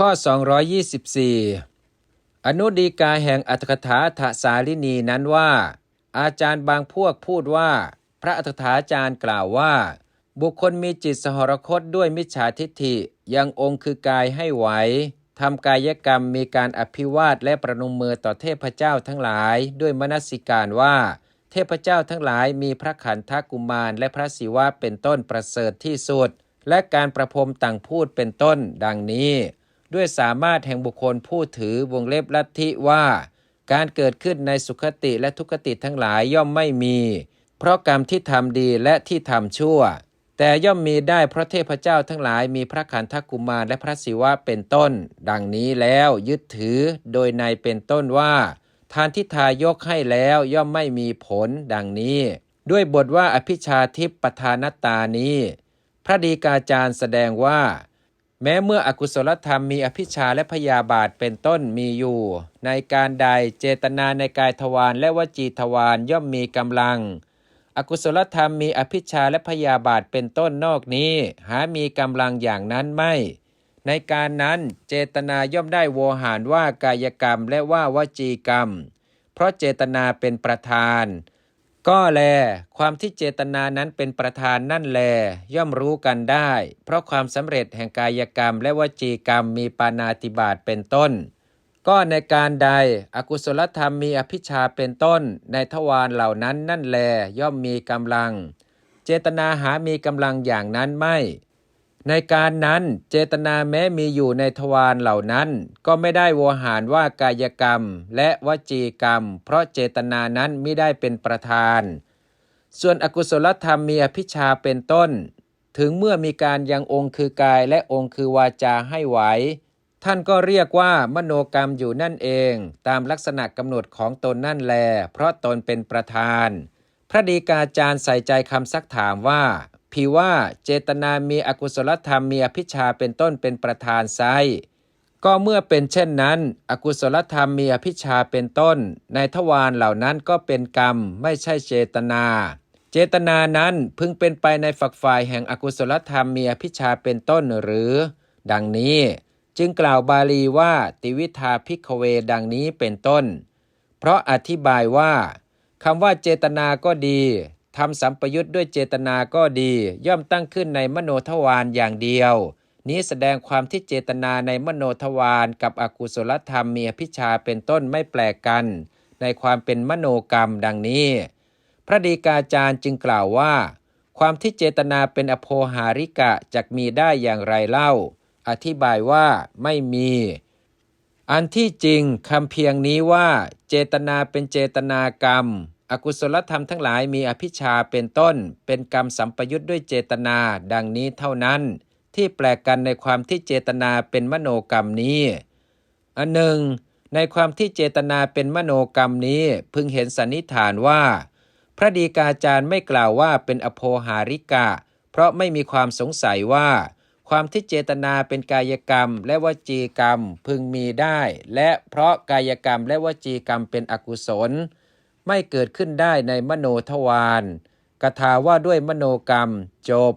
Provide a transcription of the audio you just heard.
ข้อ 224 อนุดีกาแห่งอัตถกถาทสาลินีนั้นว่า อาจารย์บางพวกพูดว่า พระอัตถกถาจารย์กล่าวว่า บุคคลมีจิตสหรคตด้วยมิจฉาทิฏฐิยังองค์คือกายให้ไหวทำกายกรรมมีการอภิวาทและประนมมือต่อเทพเจ้าทั้งหลาย ด้วยมนสิการว่า เทพเจ้าทั้งหลายมีพระขันธกุมารและพระศิวะเป็นต้นประเสริฐที่สุด และการประพรมต่างพูดเป็นต้น ดังนี้ ด้วยสามารถแห่งบุคคลผู้ถือวงเล็บลัทธิว่า การเกิดขึ้นในสุขติและทุกขติทั้งหลายย่อมไม่มี เพราะกรรมที่ทำดีและที่ทำชั่ว แต่ย่อมมีได้เพราะเทพเจ้าทั้งหลายมีพระขันธกุมารและพระศิวะเป็นต้น ดังนี้แล้วยึดถือโดยในเป็นต้นว่า ทานที่ทายกให้แล้วย่อมไม่มีผลดังนี้ ด้วยบทว่าอภิชาทิปปทานตานี้ พระดีกาจารย์แสดงว่า แม้เมื่ออกุศลธรรมมีอภิชาและพยาบาทเป็นต้นมีอยู่ ในการใดเจตนาในกายทวารและวจีทวารย่อมมีกำลัง อกุศลธรรมมีอภิชาและพยาบาทเป็นต้นนอกนี้ หามีกำลังอย่างนั้นไม่ ในการนั้นเจตนาย่อมได้โวหารว่ากายกรรมและว่าวจีกรรม เพราะเจตนาเป็นประธาน ก็แล ความที่เจตนานั้นเป็นประธานนั่นแล ย่อมรู้กันได้ เพราะความสำเร็จแห่งกายกรรมและวจีกรรมมีปานาติบาตเป็นต้น ก็ในการใดอกุศลธรรมมีอภิชาเป็นต้น ในทวารเหล่านั้นนั่นแลย่อมมีกำลัง เจตนาหามีกำลังอย่างนั้นไม่ ในการนั้นเจตนาแม้มีอยู่ในทวารเหล่านั้น ก็ไม่ได้โวหารว่ากายกรรมและวจีกรรม เพราะเจตนานั้นไม่ได้เป็นประธาน ส่วนอกุศลธรรมมีอภิชาเป็นต้น ถึงเมื่อมีการยังองค์คือกายและองค์คือวาจาให้ไหวท่านก็เรียกว่ามโนกรรมอยู่นั่นเอง ตามลักษณะกำหนดของตนนั่นแล เพราะตนเป็นประธาน พระดีกาจารย์ใส่ใจคำซักถามว่า ผีว่าเจตนามีอกุศลธรรมมีอภิชาเป็นต้นเป็นประธานไซก็เมื่อเป็นเช่นนั้น อกุศลธรรมมีอภิชาเป็นต้น ในทวารเหล่านั้นก็เป็นกรรมไม่ใช่เจตนา เจตนานั้นพึงเป็นไปในฝักฝ่ายแห่งอกุศลธรรมมีอภิชาเป็นต้นหรือ ดังนี้ จึงกล่าวบาลีว่าติวิทาพิกเวดังนี้เป็นต้น เพราะอธิบายว่าคำว่าเจตนาก็ดี ทำสัมปยุทธ์ด้วยเจตนาก็ดี ย่อมตั้งขึ้นในมโนทวารอย่างเดียว นี้แสดงความที่เจตนาในมโนทวารกับอกุศลธรรมมีอภิชาเป็นต้นไม่แปลกกัน ในความเป็นมโนกรรมดังนี้ พระดีกาจารย์จึงกล่าวว่า ความที่เจตนาเป็นอโภหาริกะจะมีได้อย่างไรเล่า อธิบายว่าไม่มีอันที่จริงคำเพียงนี้ว่า เจตนาเป็นเจตนากรรม อกุศลธรรมทั้งหลายมีอภิชาเป็นต้น เป็นกรรมสัมปยุทธ์ด้วยเจตนา ดังนี้เท่านั้น ที่แปลกกันในความที่เจตนาเป็นมโนกรรมนี้ อันหนึ่ง ในความที่เจตนาเป็นมโนกรรมนี้พึงเห็นสันนิษฐานว่า พระดีกาจารย์ไม่กล่าวว่าเป็นอโภหาริกะ เพราะไม่มีความสงสัยว่า ความที่เจตนาเป็นกายกรรม และวจีกรรมพึงมีได้ และเพราะกายกรรมและวจีกรรมเป็นอกุศล ไม่เกิดขึ้นได้ในมโนทวารกถาว่าด้วยมโนกรรมจบ